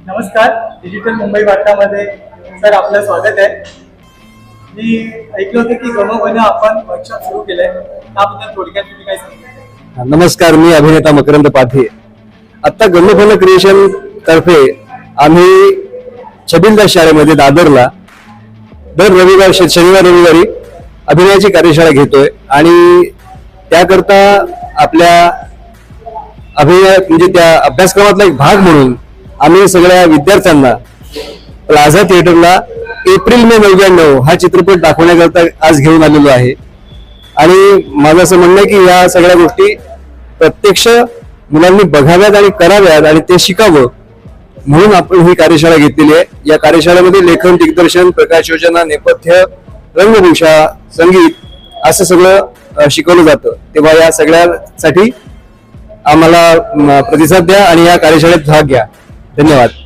नमस्कार digital Mumbai वार्तामध्ये sir आपलं स्वागत आहे. मी ऐकलं होतं की गमोगण आपण वर्कशॉप सुरू केलंय. त्याबद्दल थोडक्यात तुम्ही काय सांगा? नमस्कार मी अभिनेता मकरंद पाथी आता गल्लफल क्रिएशन तर्फे आम्ही छबिलदास शाळेमध्ये दादरला दर रविवार श- शनिवार रविवारी अभिनयाची कार्यशाळा घेतोय आणि त्याकरता आपल्या अभिनय म्हणजे त्या अभ्यासक्रमातला एक भाग म्हणून आम्ही सगळ्या विद्यार्थ्यांना प्लाझा थिएटरला एप्रिल मे नव्याण्णव हा चित्रपट दाखवण्याकरता आज घेऊन आलेलो आहे. आणि माझं असं म्हणणं आहे की या सगळ्या गोष्टी प्रत्यक्ष मुलांनी बघाव्यात आणि कराव्यात आणि ते शिकावं म्हणून आपण ही कार्यशाळा घेतलेली आहे. या कार्यशाळेमध्ये लेखन दिग्दर्शन प्रकाश योजना नेपथ्य रंगभूषा संगीत असं सगळं शिकवलं जातं. तेव्हा या सगळ्यासाठी आम्हाला प्रतिसाद द्या आणि या कार्यशाळेत भाग घ्या. धन्यवाद.